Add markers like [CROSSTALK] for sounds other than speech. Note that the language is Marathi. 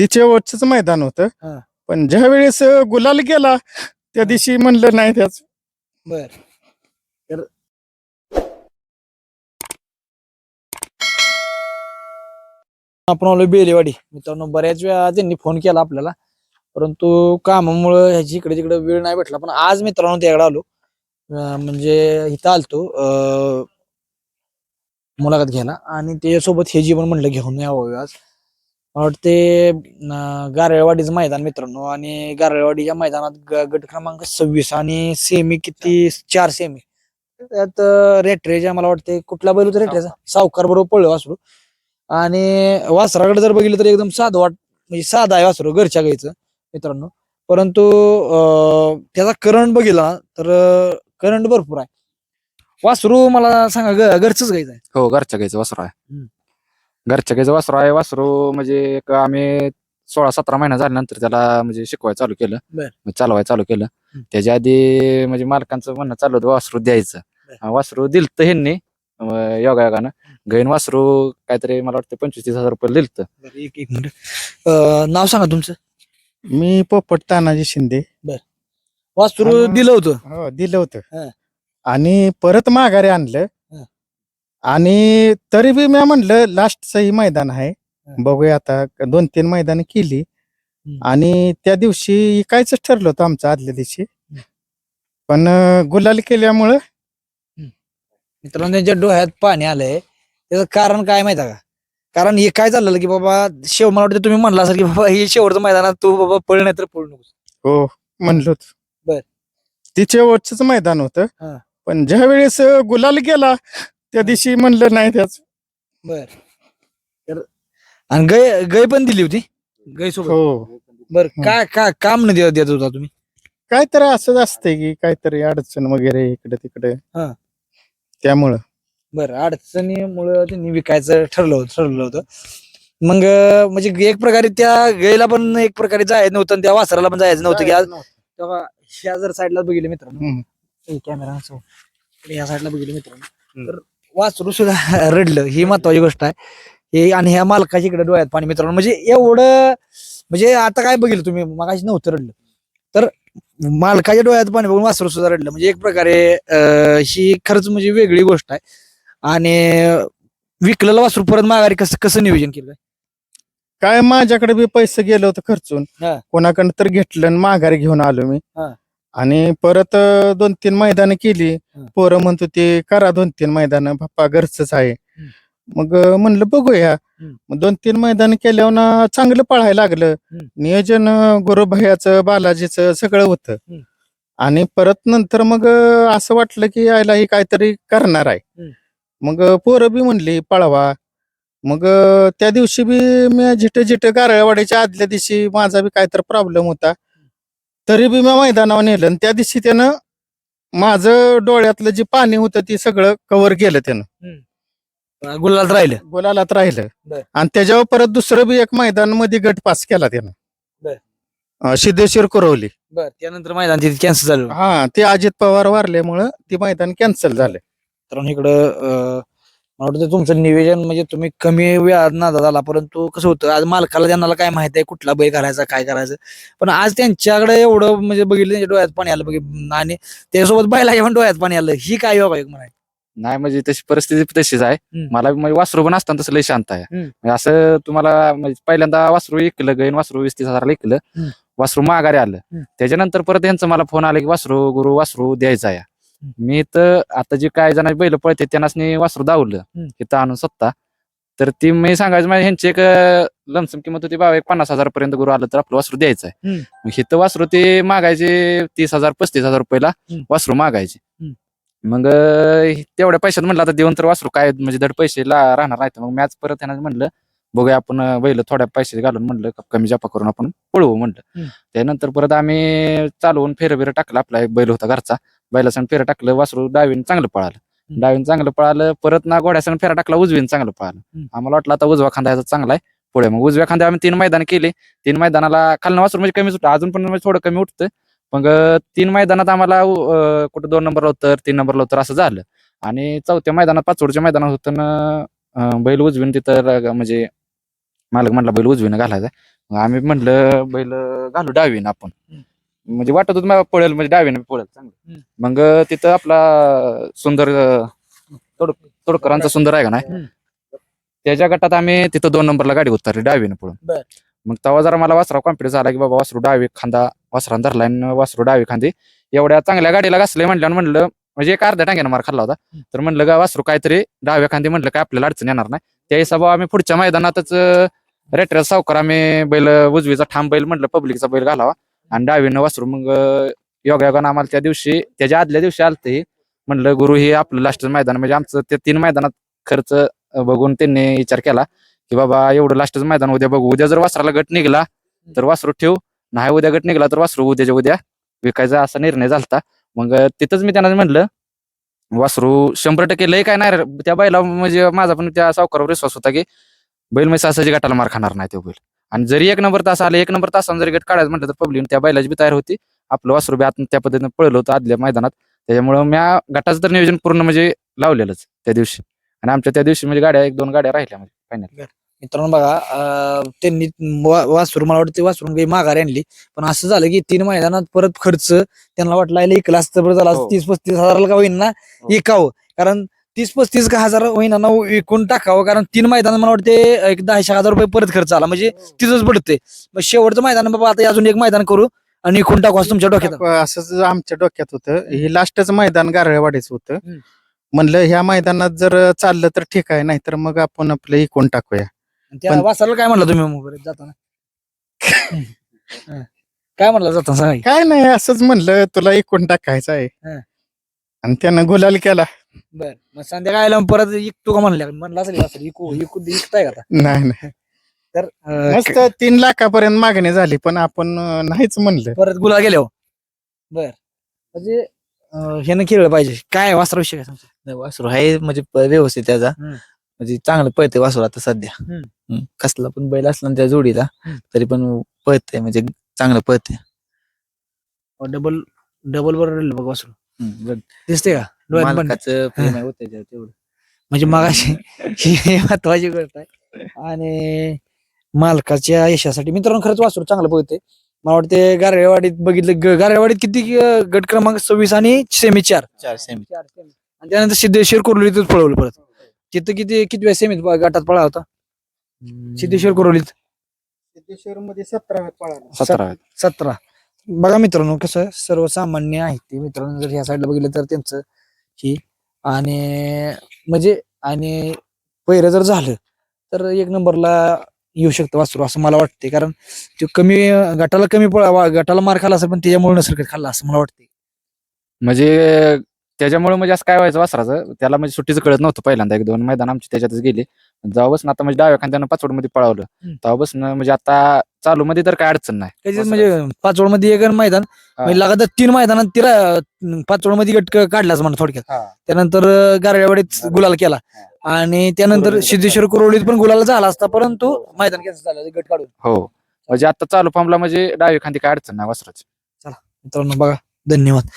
तिच्या वरच मैदान होतं. हा. पण ज्या वेळेस गुलाल गेला त्या दिवशी म्हणलं नाही त्याच. बर. तर आपण आलो बेलेवाडी. मित्रांनो बऱ्याच वेळा त्यांनी फोन केला आपल्याला. परंतु कामामुळं ह्याची इकडे तिकडे वेळ नाही भेटला. पण आज मित्रांनो त्याकडे आलो. अं, म्हणजे इथं आलतो. अं, मुलाखत घ्यायला. आणि त्याच्यासोबत हे जी पण म्हणलं घेऊन यावं आज. वाटते गारळवाडीचं मैदान मित्रांनो. आणि गारळवाडीच्या मैदानात ग- गट क्रमांक सव्वीस आणि सेमी किती? चार सेमी त्यात रेटरेजा मला वाटते कुठला बैल होता रेटरेजा सावकार. बरोबर पळलं वासरू. आणि वासराकडे जर बघितलं तर एकदम साधं वाट म्हणजे साधा आहे वासरू घरच्या गाईचं मित्रांनो. परंतु अं, त्याचा करंट बघितला तर करंट भरपूर आहे. वासरू मला सांगा घरचंच गायचं आहे? हो घरच्या गाईचं वासरू आहे. घरच्या गाईचं वासरू आहे वासरू म्हणजे एक आम्ही सोळा सतरा महिना झाल्यानंतर त्याला म्हणजे शिकवायला चालू केलं. बर. चालवायला चालू केलं. त्याच्या आधी म्हणजे मालकांचं म्हणणं चालू होतं वासरू द्यायचं. बर. अं, वासरू दिलतं ह्यांनी अं, योगायोगानं. गैन वासरू काहीतरी मला वाटतं पंचवीस तीस हजार रुपये दिलतं. बरं, एक एक मिनिट. अं, नाव सांगा तुमचं. मी पोपट तानाजी शिंदे. वासरू आणि- दिलं होतं. हो दिलं हा. होतं आणि परत माघारी आणलं. आणि तरी बी मी म्हणलं लास्टचंही मैदान आहे. बघूया आता दोन तीन मैदान केली. आणि त्या दिवशी कायच ठरलं होतं आमचं आदल्या दिवशी. पण गुलाल केल्यामुळं मित्रांनो त्यांच्या डोळ्यात पाणी आलंय त्याचं कारण काय माहिती का? कारण हे काय चाललेलं की बाबा शेव मला वाटतं तुम्ही म्हणला असाल की बाबा हे शेवटचं मैदानात तू बाबा पळ नाही तर पळू नकोस. हो म्हणलो बर. तिच्या वरच मैदान होतं. पण ज्या वेळेस गुलाल गेला त्या दिवशी म्हणलं नाही त्याच. बर. तर आणि गय गय पण दिली होती? गय सोबत हो. बर. काय काय काम न देत देत होता तुम्ही? काहीतरी असंच असतंय की काहीतरी अडचण वगैरे इकडे तिकडे. हा. त्यामुळं. बर अडचणीमुळे त्यांनी विकायचं ठरलं होतं ठरलं होतं. मग अं, म्हणजे एक प्रकारे त्या गयला पण एक प्रकारे जायचं नव्हतं आणि त्या वासराला पण जायचं नव्हतं की आज तेव्हा ह्या जर साईडला बघितलं मित्रांनो. हम्म. कॅमेरा असो ह्या साईडला बघितलं मित्रांनो. तर वासरू सुद्धा [LAUGHS] रडलं. ही महत्वाची गोष्ट आहे. हे आणि ह्या मालकाच्या इकडे डोळ्यात पाणी मित्रांनो. म्हणजे एवढं म्हणजे आता काय बघितलं तुम्ही? मगाशी नव्हतं रडलं. तर मालकाच्या डोळ्यात पाणी बघून वासरू सुद्धा रडलं. म्हणजे एक प्रकारे ही खरंच म्हणजे वेगळी गोष्ट आहे. आणि विकलेलं वासरू परत माघारी कसं कसं नियोजन केलं? काय माझ्याकडे बी पैसे गेलं होतं खर्चून. हा. कोणाकडे तर घेतलं आणि माघारी घेऊन आलो मी. हा. आणि परत अं, दोन तीन मैदान केली हा. पोरं म्हणतो ते करा दोन तीन मैदान बाप्पा घरचंच आहे. मग अं, म्हणलं बघूया. मग दोन तीन मैदान केल्यावर ना चांगलं पळायला लागलं. नियोजन अं, गुरुभयाचं बालाजीचं सगळं होतं. आणि परत नंतर मग अं, असं वाटलं की यायला ही काहीतरी करणार आहे. मग अं, पोरं बी म्हणली पळवा मग अं, त्या दिवशी बी मी जिथे जिथे गारळवाडीच्या आदल्या दिवशी माझा बी काहीतरी प्रॉब्लेम होता तरी बी मी मैदानावर नेलं आणि त्या दिवशी त्यानं माझं डोळ्यातलं जे पाणी होतं ते सगळं कव्हर केलं त्यानं. अं, गुलालात राहिलं. गोलालात राहिलं. बर. आणि त्याच्यावर परत दुसरं बी एक मैदानमध्ये गट पास केला त्यानं. बर. अं, सिद्धेश्वर कुरवली. बर त्यानंतर मैदान तिथे कॅन्सल झालं. हा ते अजित पवार वारल्यामुळं ते मैदान कॅन्सल झालं. तर इकडं अं, मला वाटतं तुमचं नियोजन म्हणजे तुम्ही कमी वेळात नादात आला परंतु कसं होतं आज मालकाला त्यांना काय माहीत आहे कुठला बैल करायचा काय करायचं. पण आज त्यांच्याकडे एवढं म्हणजे बघितलं त्यांच्या डोळ्यात पाणी आलं बघितलं. आणि त्याच्यासोबत बैलाच्या पण डोळ्यात पाणी आलं. ही काय योगा म्हणाय नाही म्हणजे तशी परिस्थिती तशीच आहे. मला म्हणजे वासरू पण असताना तसं लय शांत आहे. म्हणजे असं तुम्हाला म्हणजे पहिल्यांदा वासरू ऐकलं गैन वासरू वीस तीस हजाराला ऐकलं. वासरू माघारी आलं. त्याच्यानंतर परत यांचा मला फोन आला की वासरू गुरु वासरू द्यायचा आहे. मी तर आता जे काय जण बैल पळते त्यांनाच वासरू दावलं. इथं आणून सत्ता तर ती मी सांगायचं म्हणजे ह्यांची एक लमसम किंमत होती बाबा एक पन्नास हजार पर्यंत गुरु आलं तर आपलं वासरू द्यायचं आहे. इथं वासरू ते मागायचे तीस हजार पस्तीस हजार रुपयाला. वासरू मागायचे. मग तेवढ्या पैशात म्हणलं आता देऊन तर वासरू काय म्हणजे दड पैसे ला- राहणार नाही मग मॅच परत त्यांना म्हणलं बघूया आपण बैल थोड्या पैसे घालून म्हणलं कमी जापा करून आपण पळवू म्हणलं. त्यानंतर परत आम्ही चालवून फेरं बिरं टाकलं आपला एक बैल होता घरचा. बैलासण फेरं टाकलं वासरू डावीन चांगलं पळालं. डावीन चांगलं पळालं परत ना घोड्यासण फेरा टाकला उजवीन चांगलं पळालं. आम्हाला वाटलं आता उजवा खांदा याचा चांगला आहे. पुढे मग उजव्या खांद्या आम्ही तीन मैदान केले. तीन मैदानाला खालनं वासरू म्हणजे कमीच होतं अजून पण म्हणजे थोडं कमी उठतं. मग तीन मैदानात आम्हाला कुठं दोन नंबरला होतं तीन नंबरला होतं असं झालं. आणि चौथ्या मैदानात पाचवडच्या मैदानात होतं ना बैल उजवीन तिथं म्हणजे मालक म्हणला बैल उजवीनं घालायचा आम्ही म्हणलं बैल घालू डावीन आपण. म्हणजे वाटत होतं मला पळेल म्हणजे डावीनं पळेल चांगलं. मग तिथं आपला सुंदर तोड तोडकरांचा सुंदर आहे का नाही. त्याच्या गटात आम्ही तिथं दोन नंबरला गाडी उतरली डावीनं पळून. मग तेव्हा जरा मला वासरा कॉन्फिडन्स आला की बाबा वासरू डावी खांदा वासरान धरला आणि वासरू डावी खांदी. एवढ्या चांगल्या गाडीला घासले म्हणल्यानं म्हणलं म्हणजे एक अर्ध्या टांग्यानं मार खाल्ला होता. तर म्हणलं का वासरू काहीतरी डाव्या खांदी म्हणलं काय आपल्याला अडचण येणार नाही. त्या हिशोबा आम्ही पुढच्या मैदानातच रेटऱ्या सावकार आम्ही बैल उजवीचा ठाम बैल म्हणलं पब्लिकचा बैल घालावा. आणि डावीनं वासरू मग योगा योगानं आम्हाला त्या दिवशी त्याच्या आदल्या दिवशी आलत हे म्हणलं गुरु हे आपलं लास्ट मैदान म्हणजे आमचं त्या तीन मैदानात खर्च बघून त्यांनी विचार केला की बाबा एवढं लास्टच मैदान उद्या बघू. उद्या जर वासराला गट निघला तर वासरू ठेव. नाही उद्या गट निघला तर वासरू उद्याच्या उद्या विकायचा असा निर्णय झालता. मग तिथंच मी त्यांना म्हणलं वासरू शंभर टक्के लय काय नाही. त्या बैला म्हणजे माझा पण त्या सावकारावर विश्वास होता की बैल म्हणजे सासाची गटाला मार खाणार नाही तो बैल. आणि जरी एक नंबर तास आले एक नंबर तासानं जरी गट काढायचं म्हटलं तर पब्लिक त्या बैलाची बी तयार होती. आपलं वासरू बी आत त्या पद्धतीनं पळलं होतं आदल्या मैदानात. त्याच्यामुळं म्या गटाचं तर नियोजन पूर्ण म्हणजे लावलेलंच त्या दिवशी. आणि आमच्या त्या दिवशी म्हणजे गाड्या एक दोन गाड्या राहिल्या म्हणजे फायनल मित्रांनो बघा अं, त्यांनी वा- वासरू मला वाटतं वासरून काही माघारी आणली. पण असं झालं की तीन मैदानात परत खर्च त्यांना वाटला लाख तर बरं झाला हो. तीस पस्तीस हजाराला का होईना एकावं कारण तीस पस्तीस का हजार होईना ना विकून टाकावं कारण तीन मैदान मला वाटते एक दहाशे हजार रुपये परत खर्च आला म्हणजे तिथंच पडते मग शेवटचं मैदान बाबा आता अजून एक मैदान करू आणि विकून टाकू असं तुमच्या डोक्यात. असंच आमच्या डोक्यात होतं हे लास्टच मैदान गारळवाडीच होतं. म्हणलं ह्या मैदानात जर चाललं तर ठीक आहे नाहीतर मग आपण आपलं इकून टाकूया आणि त्या पण- वासाला काय म्हणला तुम्ही मग जाताना हं. काय म्हणला जाताना सांगा की. काय नाही असंच म्हणलं तुला इकून टाकायचं आहे हं. आणि त्यानं गुलाल केला बर मग संध्याकाळी आल्यावर परत इकतो का म्हणल्या म्हणला असेल वासरू, इकू इकू इकताय का आता नाही नाही तर अं, मस्त तीन लाखापर्यंत मागणी झाली पण आपण अं, नाहीच म्हणलं परत गुला गेले बर म्हणजे अं, ह्यानं केलं पाहिजे काय वासराविषयी काय सांगतो नाही, वासरू आहे म्हणजे प- व्यवस्थित त्याचा हम्म. म्हणजे चांगलं पळते वासरू आता सध्या हम्म. हम्म. कसला पण बैल असला ना त्या जोडीला हम्म. तरी पण पळते म्हणजे चांगलं पळते डबल डबल वर राहिलं बघ वासरू. बरं. दिसते का? डोळ्यात पण मालकाचं प्रेम आहे हो त्याच्यावर तेवढं. म्हणजे मगाशी [LAUGHS] ही महत्वाची गोष्ट आहे. आणि मालकाच्या यशासाठी मित्रांनो खरंच वासरू चांगलं पळते मला वाटते गारेवाडीत बघितलं ग- गारेवाडीत किती अं, गट क्रमांक सव्वीस आणि सेमी चार चार सेमी आणि त्यानंतर सिद्धेश्वर कोरलीतच पळवलं परत. तिथं किती किती वेळा सेमीत गटात पळा होता? सिद्धेश्वर कोरलीत सिद्धेश्वर मध्ये सतरा पळाला सतरा सतरा. बघा मित्रांनो कसं सर्वसामान्य आहे ते. मित्रांनो जर ह्या साईडला बघितलं तर त्यांचं ही आणि म्हणजे आणि पहिरं जर झालं तर एक नंबरला येऊ शकतं वासरू असं मला वाटते कारण तो कमी गटाला कमी पळा गटाला मार खाला असेल पण त्याच्यामुळे नसेल खाल्ला असं मला वाटते म्हणजे त्याच्यामुळे म्हणजे असं काय व्हायचं वासराचं त्याला म्हणजे सुट्टीचं कळत नव्हतं पहिल्यांदा. एक दोन मैदान आमची त्याच्यातच गेली. जेव्हापासून आता म्हणजे डाव्या खांद्यानं पाचवडमध्ये पळावलं. हम्म. तेव्हापासून म्हणजे आता चालू मध्ये तर काय अडचण नाही. त्याच्यात म्हणजे पाचवडमध्ये एक मैदान म्हणजे लगातार तीन मैदानात तिला पाचवडमध्ये गट काढलाच म्हणा थोडक्यात. हा. त्यानंतर गारड्यावाडीत गुलाल केला. आणि त्यानंतर. सिद्धेश्वर कुरोलीत पण गुलाल झाला असता परंतु मैदान कॅन्सल झालं गट काढून. हो. म्हणजे आता चालू फॉर्मला म्हणजे डावी खांदी काय अडचण नाही वासराची मित्रांनो बघा धन्यवाद.